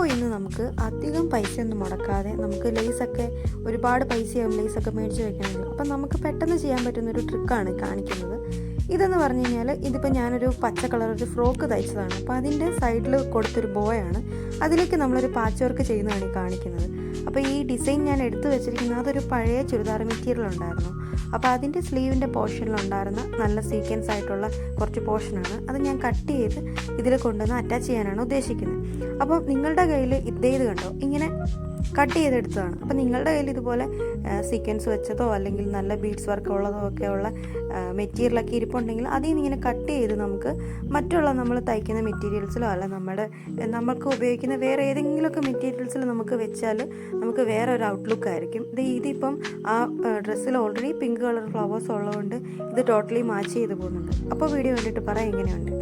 അപ്പോൾ ഇന്ന് നമുക്ക് അധികം പൈസ ഒന്നും മുടക്കാതെ നമുക്ക് ലേസൊക്കെ ഒരുപാട് പൈസയാവും ലേസൊക്കെ മേടിച്ച് വെക്കണമെങ്കിൽ. അപ്പം നമുക്ക് പെട്ടെന്ന് ചെയ്യാൻ പറ്റുന്ന ഒരു ട്രിക്കാണ് കാണിക്കുന്നത്. ഇതെന്ന് പറഞ്ഞു കഴിഞ്ഞാൽ ഇതിപ്പോൾ ഞാനൊരു പച്ച കളർ ഒരു ഫ്രോക്ക് തയ്ച്ചതാണ്. അപ്പോൾ അതിന്റെ സൈഡിൽ കൊടുത്തൊരു ബോയാണ് അതിലേക്ക് നമ്മളൊരു പാച്ച് വർക്ക് ചെയ്യുന്നതാണ് ഈ കാണിക്കുന്നത്. അപ്പോൾ ഈ ഡിസൈൻ ഞാൻ എടുത്തു വെച്ചിരിക്കുന്നത് അതൊരു പഴയ ചുരിദാർ മെറ്റീരിയൽ ഉണ്ടായിരുന്നു. അപ്പോൾ അതിന്റെ സ്ലീവിന്റെ പോർഷനിലുണ്ടായിരുന്ന നല്ല സീക്വൻസ് ആയിട്ടുള്ള കുറച്ച് പോർഷനാണ് അത് ഞാൻ കട്ട് ചെയ്ത് ഇതിൽ കൊണ്ടുവന്ന് അറ്റാച്ച് ചെയ്യാനാണ് ഉദ്ദേശിക്കുന്നത്. അപ്പോൾ നിങ്ങളുടെ കയ്യിൽ ഇതേത് കണ്ടോ? ഇങ്ങനെ കട്ട് ചെയ്തെടുത്തതാണ്. അപ്പോൾ നിങ്ങളുടെ കയ്യിൽ ഇതുപോലെ സീക്വൻസ് വെച്ചതോ അല്ലെങ്കിൽ നല്ല ബീഡ്സ് വർക്ക് ഉള്ളതോ ഒക്കെ ഉള്ള മെറ്റീരിയലൊക്കെ ഇരിപ്പുണ്ടെങ്കിൽ അതിൽ നിന്ന് ഇങ്ങനെ കട്ട് ചെയ്ത് നമുക്ക് മറ്റുള്ള നമ്മൾ തയ്ക്കുന്ന മെറ്റീരിയൽസിലോ അല്ല നമ്മുടെ നമുക്ക് ഉപയോഗിക്കുന്ന വേറെ ഏതെങ്കിലുമൊക്കെ മെറ്റീരിയൽസിൽ നമുക്ക് വെച്ചാൽ നമുക്ക് വേറെ ഒരു ഔട്ട്ലുക്ക് ആയിരിക്കും. ഇത് ഇതിപ്പം ആ ഡ്രസ്സിൽ ഓൾറെഡി പിങ്ക് കളർ ഫ്ലവേഴ്സ് ഉള്ളതുകൊണ്ട് ഇത് ടോട്ടലി മാച്ച് ചെയ്ത് പോകുന്നുണ്ട്. അപ്പോൾ വീഡിയോ കണ്ടിട്ട് പറയാം എങ്ങനെയുണ്ട്?